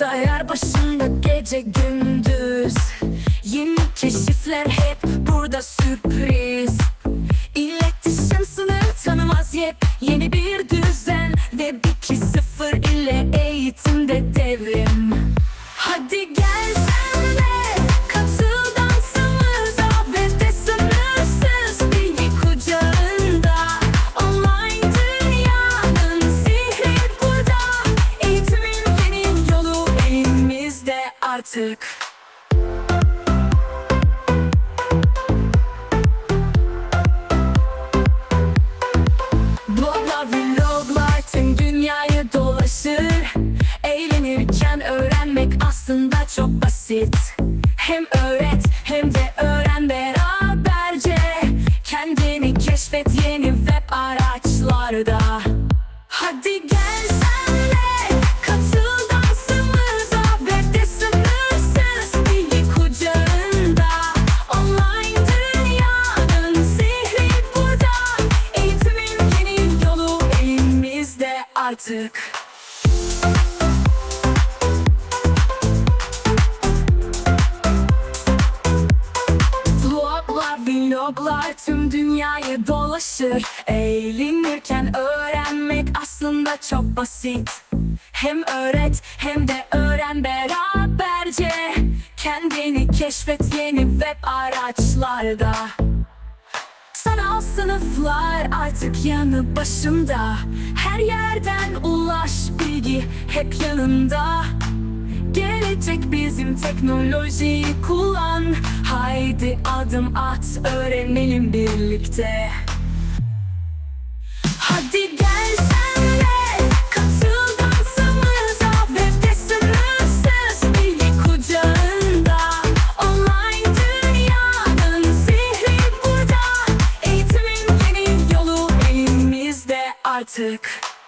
Bilgisayar başında gece gündüz. Yeni keşifler hep burada sürpriz. İletişim sınır tanımaz yep Yeni bir düzen artık. Bloglar, vloglar tüm dünyayı dolaşır. Eğlenirken öğrenmek aslında çok basit. Hem öğret hem de öğren beraberce. Kendini keşfet yeni web araçlarda. Hadi artık. Vloglar, vloglar tüm dünyayı dolaşır. Eğlenirken öğrenmek aslında çok basit. Hem öğret hem de öğren beraberce. Kendini keşfet yeni web araçlarda Sanal sınıflar artık yanı başında. Her yerden ulaş bilgi hep yanında. Gelecek bizim teknolojiyi kullan. Haydi adım at öğrenelim birlikte. Hadi Arctic.